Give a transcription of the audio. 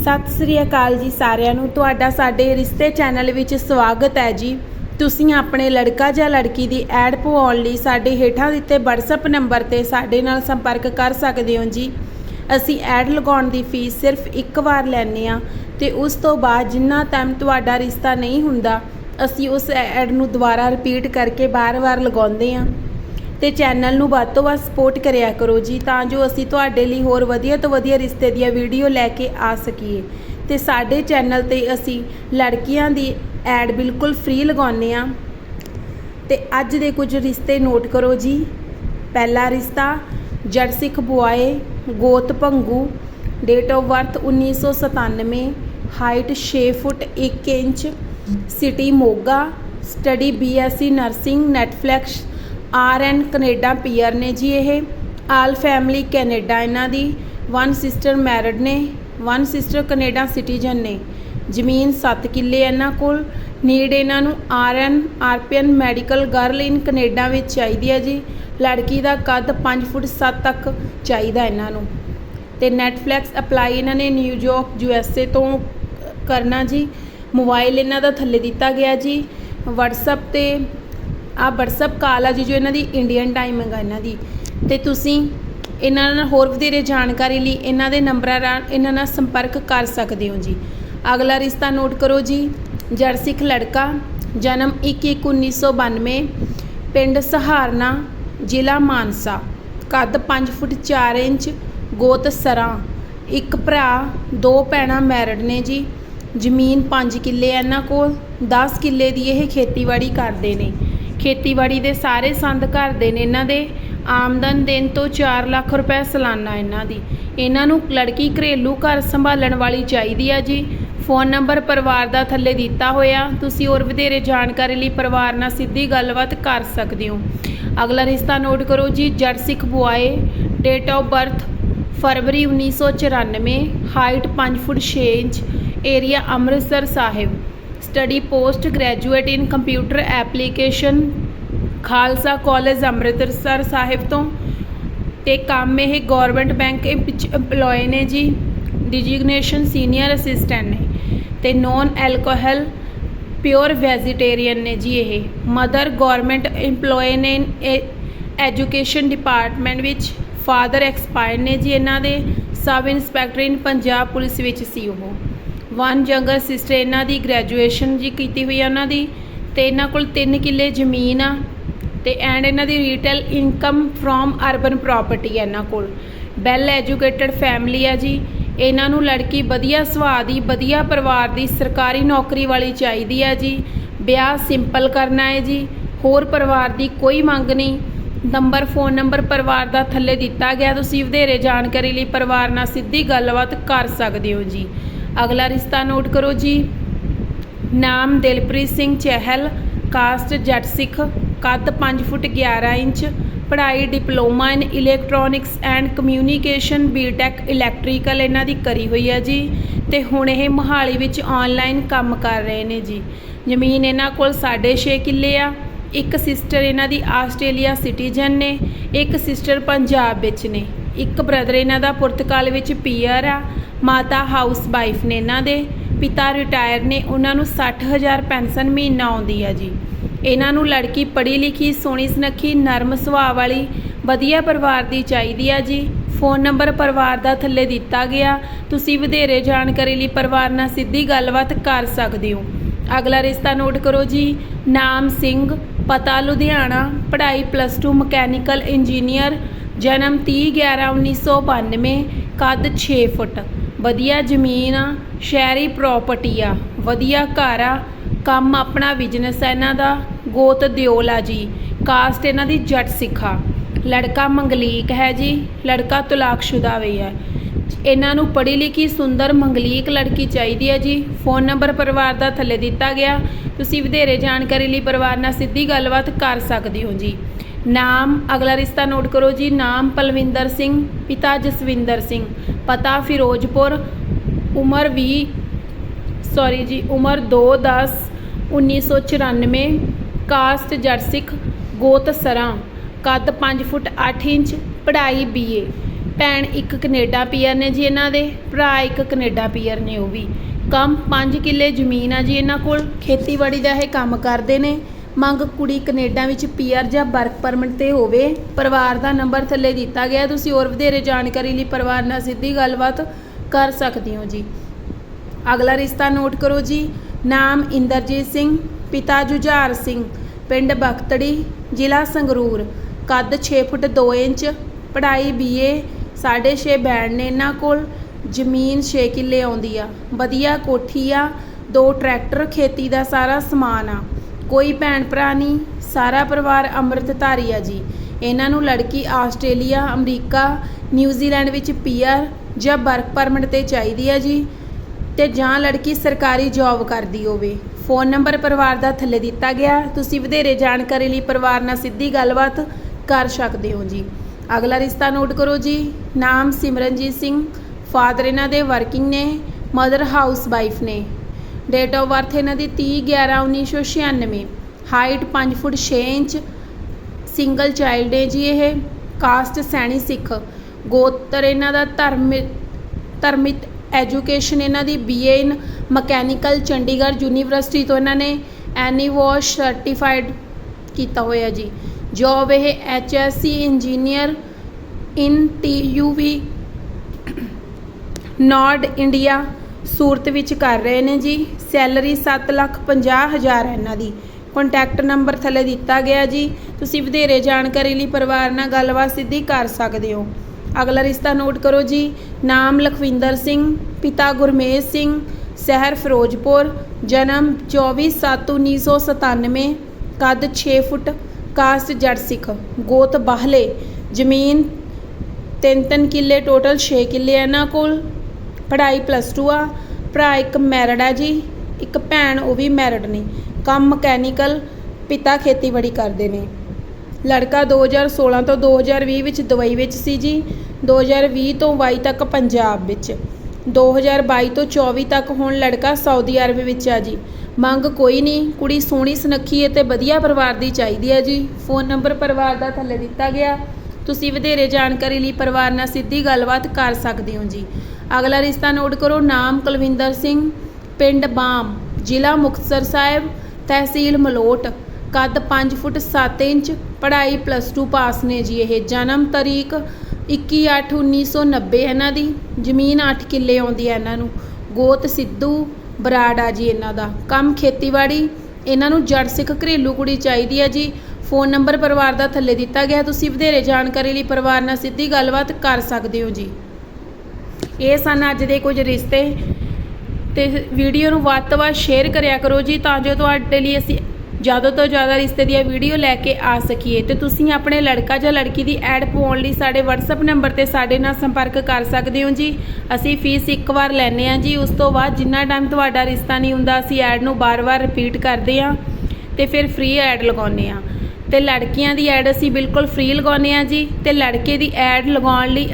ਸਤਿ ਸ੍ਰੀ ਅਕਾਲ ਜੀ ਸਾਰਿਆਂ ਨੂੰ। ਤੁਹਾਡਾ ਸਾਡੇ ਰਿਸ਼ਤੇ ਚੈਨਲ ਵਿੱਚ ਸਵਾਗਤ ਹੈ ਜੀ। ਤੁਸੀਂ ਆਪਣੇ ਲੜਕਾ ਜਾਂ ਲੜਕੀ ਦੀ ਐਡ ਪਵਾਉਣ ਲਈ ਸਾਡੇ ਹੇਠਾਂ ਦਿੱਤੇ WhatsApp ਨੰਬਰ ਤੇ ਸਾਡੇ ਨਾਲ ਸੰਪਰਕ ਕਰ ਸਕਦੇ ਹੋ ਜੀ। ਅਸੀਂ ਐਡ ਲਗਾਉਣ ਦੀ ਫੀਸ ਸਿਰਫ ਇੱਕ ਵਾਰ ਲੈਂਦੇ ਆ ਤੇ ਉਸ ਤੋਂ ਬਾਅਦ ਜਿੰਨਾ ਟਾਈਮ ਤੁਹਾਡਾ ਰਿਸ਼ਤਾ ਨਹੀਂ ਹੁੰਦਾ, ਅਸੀਂ ਉਸ ਐਡ ਨੂੰ ਦੁਬਾਰਾ ਰਿਪੀਟ ਕਰਕੇ ਬਾਰ-ਬਾਰ ਲਗਾਉਂਦੇ ਆ ਤੇ ਚੈਨਲ ਨੂੰ ਵੱਧ ਤੋਂ ਵੱਧ ਸਪੋਰਟ ਕਰਿਆ ਕਰੋ ਜੀ, ਤਾਂ ਜੋ ਅਸੀਂ ਤੁਹਾਡੇ ਲਈ ਹੋਰ ਵਧੀਆ ਤੋਂ ਵਧੀਆ ਰਿਸ਼ਤੇ ਦੀਆਂ ਵੀਡੀਓ ਲੈ ਕੇ ਆ ਸਕੀਏ। ਤੇ ਸਾਡੇ ਚੈਨਲ ਤੇ ਅਸੀਂ ਲੜਕੀਆਂ ਦੀ ਐਡ ਬਿਲਕੁਲ ਫ੍ਰੀ ਲਗਾਉਂਦੇ ਆ ਤੇ ਅੱਜ ਦੇ ਕੁਝ ਰਿਸ਼ਤੇ ਨੋਟ ਕਰੋ ਜੀ। ਪਹਿਲਾ ਰਿਸ਼ਤਾ ਜੜ ਸਿੱਖ ਬੁਆਏ, ਗੋਤ Bhangu date of birth 1997 height 6 foot 1 inch city Moga study BSc nursing Netflix R RN Canada PR ਨੇ ਜੀ ਇਹ। ਆਲ ਫੈਮਿਲੀ ਕੈਨੇਡਾ ਇਹਨਾਂ ਦੀ। ਵਨ ਸਿਸਟਰ ਮੈਰਿਡ ਨੇ। ਵਨ ਸਿਸਟਰ ਕੈਨੇਡਾ ਸਿਟੀਜ਼ਨ ਨੇ। ਜ਼ਮੀਨ 7 ਕਿੱਲੇ ਇਹਨਾਂ ਕੋਲ। ਨੀਡ ਇਹਨਾਂ ਨੂੰ RN RPN medical girl in Canada ਵਿੱਚ ਚਾਹੀਦੀ ਹੈ ਜੀ। ਲੜਕੀ ਦਾ ਕੱਦ 5 ਫੁੱਟ 7 ਤੱਕ ਚਾਹੀਦਾ ਇਹਨਾਂ ਨੂੰ। ਤੇ ਨੈਟਫਲਿਕਸ ਅਪਲਾਈ ਇਹਨਾਂ ਨੇ ਨਿਊਯਾਰਕ ਯੂਐਸਏ ਤੋਂ ਕਰਨਾ ਜੀ। ਮੋਬਾਈਲ ਇਹਨਾਂ ਦਾ ਥੱਲੇ ਦਿੱਤਾ ਗਿਆ ਜੀ। WhatsApp ਤੇ ਆ ਵਟਸਐਪ ਕਾਲ ਆ ਜੀ ਜੋ ਇਹਨਾਂ ਦੀ ਇੰਡੀਅਨ ਟਾਈਮ ਆ ਇਹਨਾਂ ਦੀ। ਤੇ ਤੁਸੀਂ ਇਹਨਾਂ ਨਾਲ ਹੋਰ ਵਧੇਰੇ ਜਾਣਕਾਰੀ ਲਈ ਇਹਨਾਂ ਦੇ ਨੰਬਰਾਂ ਨਾਲ ਇਹਨਾਂ ਨਾਲ ਸੰਪਰਕ ਕਰ ਸਕਦੇ ਹੋ ਜੀ। ਅਗਲਾ ਰਿਸ਼ਤਾ ਨੋਟ ਕਰੋ ਜੀ। ਜਰਸਿੱਖ ਲੜਕਾ, ਜਨਮ 21/1992 ਪਿੰਡ ਸਹਾਰਨਾ, ਜ਼ਿਲ੍ਹਾ ਮਾਨਸਾ। ਕੱਦ 5 ਫੁੱਟ 4 ਇੰਚ, ਗੋਤ ਸਰਾਂ। ਇੱਕ ਭਰਾ, ਦੋ ਭੈਣਾਂ ਮੈਰਿਡ ਨੇ ਜੀ। ਜ਼ਮੀਨ 5 ਕਿੱਲੇ ਇਹਨਾਂ ਕੋਲ। 10 ਕਿੱਲੇ ਦੀ ਇਹ ਖੇਤੀਬਾੜੀ ਕਰਦੇ ਨੇ। ਖੇਤੀਬਾੜੀ ਦੇ ਸਾਰੇ ਸੰਦ ਘਰ ਦੇ ਨੇ ਇਹਨਾਂ ਦੇ। ਆਮਦਨ ਦਿਨ ਤੋਂ 4 ਲੱਖ ਰੁਪਏ ਸਾਲਾਨਾ ਇਹਨਾਂ ਦੀ। ਇਹਨਾਂ ਨੂੰ ਲੜਕੀ ਘਰੇਲੂ ਘਰ ਸੰਭਾਲਣ ਵਾਲੀ ਚਾਹੀਦੀ ਆ ਜੀ। ਫੋਨ ਨੰਬਰ ਪਰਿਵਾਰ ਦਾ ਥੱਲੇ ਦਿੱਤਾ ਹੋਇਆ। ਤੁਸੀਂ ਹੋਰ ਵਧੇਰੇ ਜਾਣਕਾਰੀ ਲਈ ਪਰਿਵਾਰ ਨਾਲ ਸਿੱਧੀ ਗੱਲਬਾਤ ਕਰ ਸਕਦੇ ਹੋ। ਅਗਲਾ ਰਿਸ਼ਤਾ ਨੋਟ ਕਰੋ ਜੀ, ਜੜ Sikh boy date of birth February 1994 height 5 foot 6 inch area Amritsar Sahib. Study post graduate in computer application, Khalsa college Amritsar Sahib ਤੋਂ। ਤੇ ਕੰਮ ਇਹ ਗਵਰਨਮੈਂਟ ਬੈਂਕ ਵਿੱਚ EMPLOYE ਨੇ ਜੀ। ਡਿਜਿਗਨੇਸ਼ਨ ਸੀਨੀਅਰ ਅਸਿਸਟੈਂਟ ਨੇ। ਤੇ ਨੋਨ ਐਲਕੋਹਲ ਪਿਓਰ ਵੈਜੀਟੇਰੀਅਨ ਨੇ ਜੀ ਇਹ। ਮਦਰ ਗਵਰਨਮੈਂਟ EMPLOYE ਨੇ ਐਜੂਕੇਸ਼ਨ ਡਿਪਾਰਟਮੈਂਟ ਵਿੱਚ। ਫਾਦਰ ਐਕਸਪਾਇਰ ਨੇ ਜੀ ਇਹਨਾਂ ਦੇ। Sub inspector in Punjab police ਵਿੱਚ ਸੀ ਉਹ। ਵਨ ਜੰਗਰ ਸਿਸਟਰ ਇਹਨਾਂ ਦੀ ਗ੍ਰੈਜੂਏਸ਼ਨ ਜੀ ਕੀਤੀ ਹੋਈ ਆ ਉਹਨਾਂ ਦੀ, ਤੇ ਇਹਨਾਂ ਕੋਲ 3 ਕਿੱਲੇ ਜ਼ਮੀਨ ਆ, ਤੇ ਐਂਡ ਇਹਨਾਂ ਦੀ retail income from urban property ਹੈ ਇਹਨਾਂ ਕੋਲ। ਵੈਲ ਐਜੂਕੇਟਡ ਫੈਮਿਲੀ ਆ ਜੀ। ਇਹਨਾਂ ਨੂੰ ਲੜਕੀ ਵਧੀਆ ਸੁਭਾਅ ਦੀ, ਵਧੀਆ ਪਰਿਵਾਰ ਦੀ, ਸਰਕਾਰੀ ਨੌਕਰੀ ਵਾਲੀ ਚਾਹੀਦੀ ਆ ਜੀ। ਵਿਆਹ ਸਿੰਪਲ ਕਰਨਾ ਹੈ ਜੀ। ਹੋਰ ਪਰਿਵਾਰ ਦੀ ਕੋਈ ਮੰਗ ਨਹੀਂ। ਨੰਬਰ ਫੋਨ ਨੰਬਰ ਪਰਿਵਾਰ ਦਾ ਥੱਲੇ ਦਿੱਤਾ ਗਿਆ। ਤੁਸੀਂ ਵਧੇਰੇ ਜਾਣਕਾਰੀ ਲਈ ਪਰਿਵਾਰ ਨਾਲ ਸਿੱਧੀ ਗੱਲਬਾਤ ਕਰ ਸਕਦੇ ਹੋ ਜੀ। ਅਗਲਾ ਰਿਸ਼ਤਾ ਨੋਟ ਕਰੋ ਜੀ। ਨਾਮ ਦਿਲਪ੍ਰੀਤ ਸਿੰਘ ਚਹਿਲ, ਕਾਸਟ ਜੱਟ ਸਿੱਖ, ਕੱਦ 5 ਫੁੱਟ 11 ਇੰਚ, ਪੜ੍ਹਾਈ diploma in electronics and communication, BTech, electrical ਇਹਨਾਂ ਦੀ ਕਰੀ ਹੋਈ ਹੈ ਜੀ। ਤੇ ਹੁਣ ਇਹ ਮੋਹਾਲੀ ਵਿੱਚ ਆਨਲਾਈਨ ਕੰਮ ਕਰ ਰਹੇ ਨੇ ਜੀ। ਜ਼ਮੀਨ ਇਹਨਾਂ ਕੋਲ 6.5 ਕਿੱਲੇ ਆ। ਇੱਕ ਸਿਸਟਰ ਇਹਨਾਂ ਦੀ ਆਸਟ੍ਰੇਲੀਆ ਸਿਟੀਜ਼ਨ ਨੇ, ਇੱਕ ਸਿਸਟਰ ਪੰਜਾਬ ਵਿੱਚ ਨੇ। ਇੱਕ ਬ੍ਰਦਰ ਇਹਨਾਂ ਦਾ ਪੁਰਤਗਾਲ ਵਿੱਚ ਪੀਅਰ ਆ, ਮਾਤਾ ਹਾਊਸ ਵਾਈਫ ਨੇ ਇਹਨਾਂ ਦੇ, ਪਿਤਾ ਰਿਟਾਇਰ ਨੇ, ਉਹਨਾਂ ਨੂੰ 60000 ਪੈਨਸ਼ਨ ਮਹੀਨਾ ਆਉਂਦੀ ਆ ਜੀ। ਇਹਨਾਂ ਨੂੰ ਲੜਕੀ ਪੜ੍ਹੀ ਲਿਖੀ, ਸੋਹਣੀ ਸੁਨੱਖੀ, ਨਰਮ ਸੁਭਾਅ ਵਾਲੀ, ਵਧੀਆ ਪਰਿਵਾਰ ਦੀ ਚਾਹੀਦੀ ਆ ਜੀ। ਫੋਨ ਨੰਬਰ ਪਰਿਵਾਰ ਦਾ ਥੱਲੇ ਦਿੱਤਾ ਗਿਆ। ਤੁਸੀਂ ਵਧੇਰੇ ਜਾਣਕਾਰੀ ਲਈ ਪਰਿਵਾਰ ਨਾਲ ਸਿੱਧੀ ਗੱਲਬਾਤ ਕਰ ਸਕਦੇ ਹੋ। ਅਗਲਾ ਰਿਸ਼ਤਾ ਨੋਟ ਕਰੋ ਜੀ। ਨਾਮ ਸਿੰਘ, ਪਤਾ ਲੁਧਿਆਣਾ, ਪੜ੍ਹਾਈ ਪਲੱਸ 2 ਮਕੈਨੀਕਲ ਇੰਜੀਨੀਅਰ ਜਨਮ 30/11/1992 ਕੱਦ 6 ਫੁੱਟ। ਵਧੀਆ ਜ਼ਮੀਨ ਆ ਸ਼ਹਿਰੀ ਪ੍ਰਾਪਰਟੀ ਆ। ਵਧੀਆ ਘਰ ਆ। ਕੰਮ ਆਪਣਾ ਬਿਜ਼ਨਸ ਹੈ ਇਹਨਾਂ ਦਾ। ਗੋਤ ਦਿਓਲਾ ਜੀ। ਕਾਸਟ ਇਹਨਾਂ ਦੀ ਜੱਟ ਸਿੱਖਾ ਲੜਕਾ ਮੰਗਲੀਕ ਹੈ ਜੀ। ਲੜਕਾ ਤਲਾਕਸ਼ੁਦਾ ਵੀ ਹੈ ਇਹਨਾਂ ਨੂੰ ਪੜ੍ਹੀ ਲਿਖੀ ਸੁੰਦਰ ਮੰਗਲੀਕ ਲੜਕੀ ਚਾਹੀਦੀ ਹੈ ਜੀ। ਫੋਨ ਨੰਬਰ ਪਰਿਵਾਰ ਦਾ ਥੱਲੇ ਦਿੱਤਾ ਗਿਆ। ਤੁਸੀਂ ਵਧੇਰੇ ਜਾਣਕਾਰੀ ਲਈ ਪਰਿਵਾਰ ਨਾਲ ਸਿੱਧੀ ਗੱਲਬਾਤ ਕਰ ਸਕਦੇ ਹੋ ਜੀ। ਨਾਮ ਅਗਲਾ ਰਿਸ਼ਤਾ ਨੋਟ ਕਰੋ ਜੀ, ਨਾਮ ਪਲਵਿੰਦਰ ਸਿੰਘ, ਪਿਤਾ ਜਸਵਿੰਦਰ ਸਿੰਘ, ਪਤਾ ਫਿਰੋਜ਼ਪੁਰ, ਉਮਰ 20 ਸੌਰੀ ਜੀ, ਉਮਰ 2 10 1994 ਕਾਸਟ ਜਰਸਿਕ ਗੋਤ ਸਰਾਂ, ਕੱਦ 5 ਫੁੱਟ 8 ਇੰਚ, ਪੜ੍ਹਾਈ ਬੀਏ ਭੈਣ ਇੱਕ ਕੈਨੇਡਾ ਪੀਅਰ ਨੇ ਜੀ ਇਹਨਾਂ ਦੇ, ਭਰਾ ਇੱਕ ਕੈਨੇਡਾ ਪੀਅਰ ਨੇ ਉਹ ਵੀ, ਕੰਮ 5 ਕਿੱਲੇ ਜ਼ਮੀਨ ਆ ਜੀ ਇਹਨਾਂ ਕੋਲ, ਖੇਤੀਬਾੜੀ ਦਾ ਇਹ ਕੰਮ ਕਰਦੇ ਨੇ ਮੰਗ ਕੁੜੀ ਕੈਨੇਡਾ ਵਿੱਚ ਪੀਅਰ ਜਾਂ ਵਰਕ ਪਰਮਿਟ ਤੇ ਹੋਵੇ। ਪਰਿਵਾਰ ਦਾ ਨੰਬਰ ਥੱਲੇ ਦਿੱਤਾ ਗਿਆ। ਤੁਸੀਂ ਹੋਰ ਵਧੇਰੇ ਜਾਣਕਾਰੀ ਲਈ ਪਰਿਵਾਰ ਨਾਲ ਸਿੱਧੀ ਗੱਲਬਾਤ ਕਰ ਸਕਦੇ ਹੋ ਜੀ। ਅਗਲਾ ਰਿਸ਼ਤਾ ਨੋਟ ਕਰੋ ਜੀ। ਨਾਮ ਇੰਦਰਜੀਤ ਸਿੰਘ, ਪਿਤਾ ਜੁਝਾਰ ਸਿੰਘ, ਪਿੰਡ ਬਖਤੜੀ, ਜ਼ਿਲ੍ਹਾ ਸੰਗਰੂਰ। ਕੱਦ 6 ਫੁੱਟ 2 ਇੰਚ, ਪੜ੍ਹਾਈ ਬੀਏ 6.5 ਬੈਂਡ ਨੇ ਇਹਨਾਂ ਕੋਲ। ਜ਼ਮੀਨ 6 ਕਿੱਲੇ ਆਉਂਦੀ ਆ। ਵਧੀਆ ਕੋਠੀ ਆ। ਦੋ ਟਰੈਕਟਰ, ਖੇਤੀ ਦਾ ਸਾਰਾ ਸਮਾਨ ਆ। ਕੋਈ ਭੈਣ ਭਰਾ ਨਹੀਂ, ਸਾਰਾ ਪਰਿਵਾਰ ਅੰਮ੍ਰਿਤਧਾਰੀ ਆ ਜੀ। ਇਹਨਾਂ ਨੂੰ ਲੜਕੀ ਆਸਟ੍ਰੇਲੀਆ, ਅਮਰੀਕਾ ਨਿਊਜ਼ੀਲੈਂਡ ਵਿੱਚ ਪੀਆਰ ਜਾਂ ਵਰਕ ਪਰਮਿਟ ਤੇ ਚਾਹੀਦੀ ਆ ਜੀ ਤੇ ਜਾਂ ਲੜਕੀ ਸਰਕਾਰੀ ਜੌਬ ਕਰਦੀ ਹੋਵੇ। ਫੋਨ ਨੰਬਰ ਪਰਿਵਾਰ ਦਾ ਥੱਲੇ ਦਿੱਤਾ ਗਿਆ। ਤੁਸੀਂ ਵਧੇਰੇ ਜਾਣਕਾਰੀ ਲਈ ਪਰਿਵਾਰ ਨਾਲ ਸਿੱਧੀ ਗੱਲਬਾਤ ਕਰ ਸਕਦੇ ਹੋ ਜੀ। ਅਗਲਾ ਰਿਸ਼ਤਾ ਨੋਟ ਕਰੋ ਜੀ। ਨਾਮ ਸਿਮਰਨਜੀਤ ਸਿੰਘ। ਫਾਦਰ ਇਹਨਾਂ ਦੇ ਵਰਕਿੰਗ ਨੇ, ਮਦਰ ਹਾਊਸ ਵਾਈਫ ਨੇ। ਡੇਟ ਆਫ ਬਰਥ ਇਹਨਾਂ ਦੀ 30 11 1996 height 5 foot 6 inch. Single child ਹੈ ਜੀ ਇਹ। ਕਾਸਟ ਸੈਣੀ ਸਿੱਖ। ਗੋਤਰ ਇਹਨਾਂ ਦਾ ਧਰਮ, ਧਰਮਿਤ ਐਜੂਕੇਸ਼ਨ ਇਹਨਾਂ ਦੀ BA in mechanical Chandigarh university ਤੋਂ ਇਹਨਾਂ ਨੇ ਐਨੀਵੋਸ਼ ਸਰਟੀਫਾਈਡ ਕੀਤਾ ਹੋਇਆ ਜੀ। ਜੋਬ ਇਹ HSC engineer in TUV Nord India Surat ਵਿੱਚ ਕਰ ਰਹੇ ਨੇ ਜੀ। ਸੈਲਰੀ 7 ਲੱਖ 50 ਹਜ਼ਾਰ ਹੈ ਇਹਨਾਂ ਦੀ। ਕੰਟੈਕਟ ਨੰਬਰ ਥੱਲੇ ਦਿੱਤਾ ਗਿਆ ਜੀ। ਤੁਸੀਂ ਵਧੇਰੇ ਜਾਣਕਾਰੀ ਲਈ ਪਰਿਵਾਰ ਨਾਲ ਗੱਲਬਾਤ ਸਿੱਧੀ ਕਰ ਸਕਦੇ ਹੋ। ਅਗਲਾ ਰਿਸ਼ਤਾ ਨੋਟ ਕਰੋ ਜੀ। ਨਾਮ ਲਖਵਿੰਦਰ ਸਿੰਘ, ਪਿਤਾ ਗੁਰਮੇਜ ਸਿੰਘ, ਸ਼ਹਿਰ ਫਿਰੋਜ਼ਪੁਰ, ਜਨਮ 24/7/1997 ਕੱਦ 6 ਫੁੱਟ, ਕਾਸਟ ਜੜ ਸਿੱਖ, ਗੋਤ ਬਾਹਲੇ, ਜ਼ਮੀਨ ਤਿੰਨ ਤਿੰਨ ਕਿੱਲੇ ਟੋਟਲ 6 ਕਿੱਲੇ ਇਹਨਾਂ ਕੋਲ। ਪੜ੍ਹਾਈ ਪਲੱਸ 2 ਆ। ਭਰਾ ਇੱਕ ਮੈਰਿਡ ਆ ਜੀ, ਇੱਕ ਭੈਣ, ਉਹ ਵੀ ਮੈਰਿਡ ਨੇ। ਕੰਮ ਮਕੈਨੀਕਲ ਪਿਤਾ ਖੇਤੀਬਾੜੀ ਕਰਦੇ ਨੇ। ਲੜਕਾ 2016 ਤੋਂ 2020 ਵਿੱਚ ਦੁਬਈ ਵਿੱਚ ਸੀ ਜੀ। 2020 ਤੋਂ 22 ਤੱਕ ਪੰਜਾਬ ਵਿੱਚ। 2022 ਤੋਂ 24 ਤੱਕ ਹੁਣ ਲੜਕਾ ਸਾਊਦੀ ਅਰਬ ਵਿੱਚ ਆ ਜੀ। ਮੰਗ ਕੋਈ ਨਹੀਂ, ਕੁੜੀ ਸੋਹਣੀ, ਸੁਨੱਖੀ ਹੈ ਤੇ ਵਧੀਆ ਪਰਿਵਾਰ ਦੀ ਚਾਹੀਦੀ ਹੈ ਜੀ। ਫੋਨ ਨੰਬਰ ਪਰਿਵਾਰ ਦਾ ਥੱਲੇ ਦਿੱਤਾ ਗਿਆ। ਤੁਸੀਂ ਵਧੇਰੇ ਜਾਣਕਾਰੀ ਲਈ ਪਰਿਵਾਰ ਨਾਲ ਸਿੱਧੀ ਗੱਲਬਾਤ ਕਰ ਸਕਦੇ ਹੋ ਜੀ। ਅਗਲਾ ਰਿਸ਼ਤਾ ਨੋਟ ਕਰੋ, ਨਾਮ ਕੁਲਵਿੰਦਰ ਸਿੰਘ, ਪਿੰਡ ਬਾਮ, ਜ਼ਿਲ੍ਹਾ ਮੁਕਤਸਰ ਸਾਹਿਬ, ਤਹਿਸੀਲ ਮਲੋਟ। ਕੱਦ 5 ਫੁੱਟ 7 ਇੰਚ, ਪੜ੍ਹਾਈ ਪਲੱਸ 2 ਪਾਸ ਨੇ ਜੀ ਇਹ। ਜਨਮ ਤਾਰੀਖ 21/8/1990 ਇਹਨਾਂ ਦੀ, ਜ਼ਮੀਨ 8 ਕਿੱਲੇ ਆਉਂਦੀ ਹੈ ਇਹਨਾਂ ਨੂੰ। ਗੋਤ ਸਿੱਧੂ, ਬਰਾੜ ਆ ਜੀ ਇਹਨਾਂ ਦਾ। ਕੰਮ ਖੇਤੀਬਾੜੀ, ਇਹਨਾਂ ਨੂੰ ਜੜ ਸਿੱਖ ਘਰੇਲੂ ਕੁੜੀ ਚਾਹੀਦੀ ਹੈ ਜੀ। ਫੋਨ ਨੰਬਰ ਪਰਿਵਾਰ ਦਾ ਥੱਲੇ ਦਿੱਤਾ ਗਿਆ, ਤੁਸੀਂ ਵਧੇਰੇ ਜਾਣਕਾਰੀ ਲਈ ਪਰਿਵਾਰ ਨਾਲ ਸਿੱਧੀ ਗੱਲਬਾਤ ਕਰ ਸਕਦੇ ਹੋ ਜੀ। ਇਹ ਸਨ ਅੱਜ ਦੇ ਕੁਝ ਰਿਸ਼ਤੇ। ਤੇ ਵੀਡੀਓ ਨੂੰ ਵੱਧ ਤੋਂ ਵੱਧ ਸ਼ੇਅਰ ਕਰਿਆ ਕਰੋ ਜੀ, ਤਾਂ ਜੋ ਤੁਹਾਡੇ ਲਈ ਅਸੀਂ ਜ਼ਿਆਦਾ ਤੋਂ ਜ਼ਿਆਦਾ ਰਿਸ਼ਤੇ ਦੀਆਂ ਵੀਡੀਓ ਲੈ ਕੇ ਆ ਸਕੀਏ। ਤੇ ਤੁਸੀਂ ਆਪਣੇ ਲੜਕਾ ਜਾਂ ਲੜਕੀ ਦੀ ਐਡ ਪਾਉਣ ਲਈ ਸਾਡੇ WhatsApp ਨੰਬਰ ਤੇ ਸਾਡੇ ਨਾਲ ਸੰਪਰਕ ਕਰ ਸਕਦੇ ਹੋ ਜੀ। ਅਸੀਂ ਫੀਸ ਇੱਕ ਵਾਰ ਲੈਨੇ ਆ ਜੀ, ਉਸ ਤੋਂ ਬਾਅਦ ਜਿੰਨਾ ਟਾਈਮ ਤੁਹਾਡਾ ਰਿਸ਼ਤਾ ਨਹੀਂ ਹੁੰਦਾ, ਅਸੀਂ ਐਡ ਨੂੰ ਬਾਰ-ਬਾਰ ਰਿਪੀਟ ਕਰਦੇ ਆ ਤੇ ਫਿਰ ਫ੍ਰੀ ਐਡ ਲਗਾਉਂਦੇ ਆ ਤੇ ਲੜਕੀਆਂ ਦੀ ਐਡ ਅਸੀਂ ਬਿਲਕੁਲ ਫ੍ਰੀ ਲਗਾਉਂਦੇ ਆ ਜੀ, ਤੇ ਲੜਕੇ ਦੀ ਐਡ ਲਗਾਉਣ ਲਈ